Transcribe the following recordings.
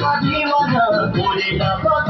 করিবা দিওয়ানা করিবা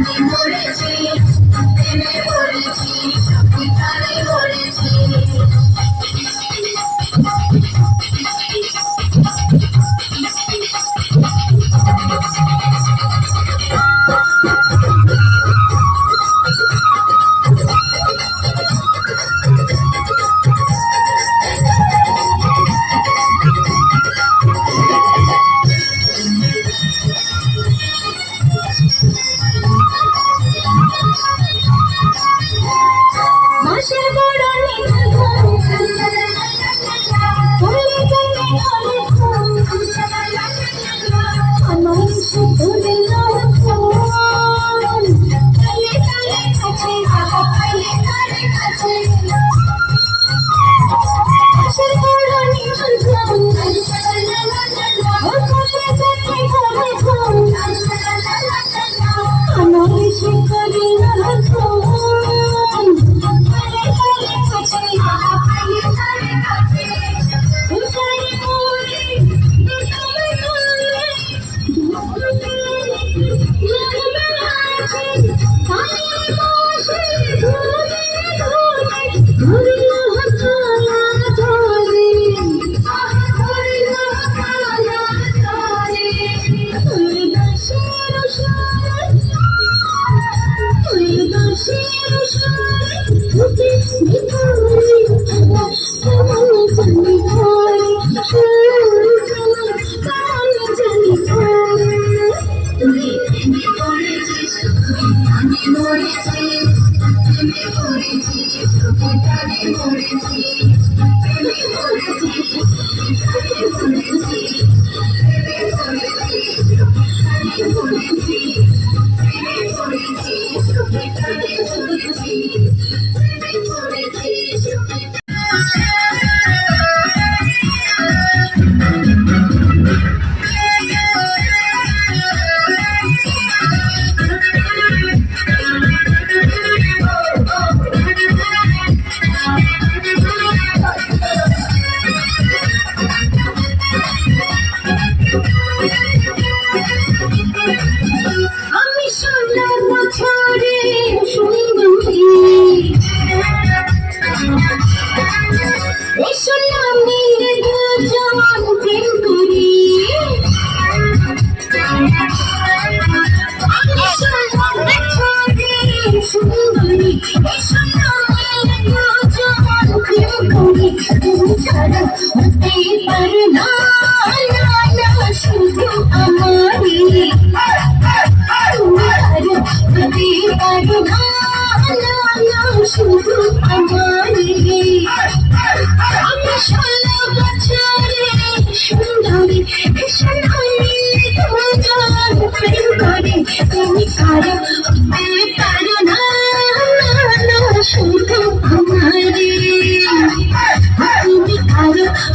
প্রাণে মরেছিস প্রেমে আমি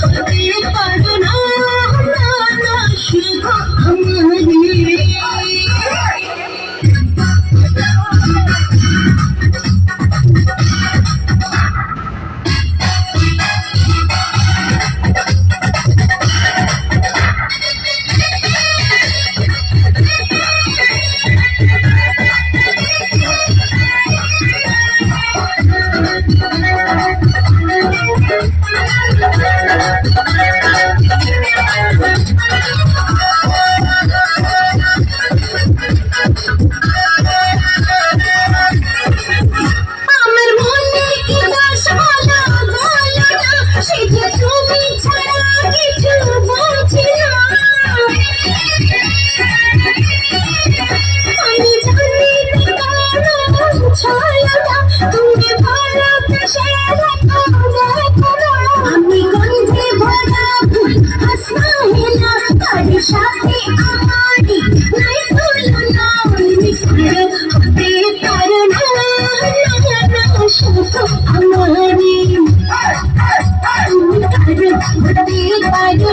何 必 পারে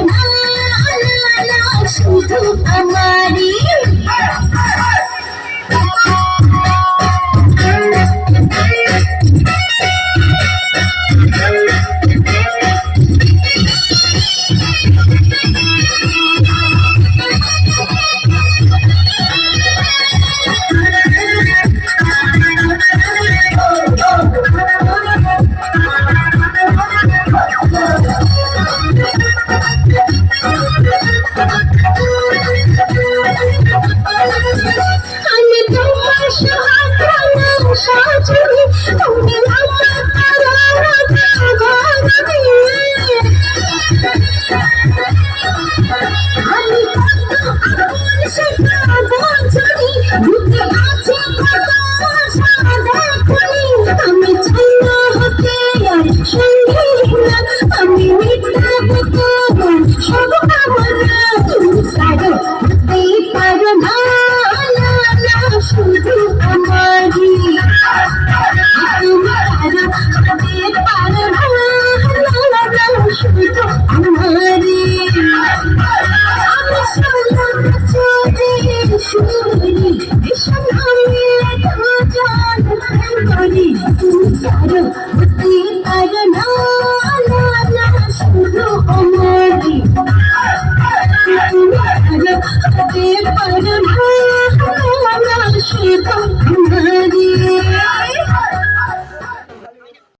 না শুধু আমারি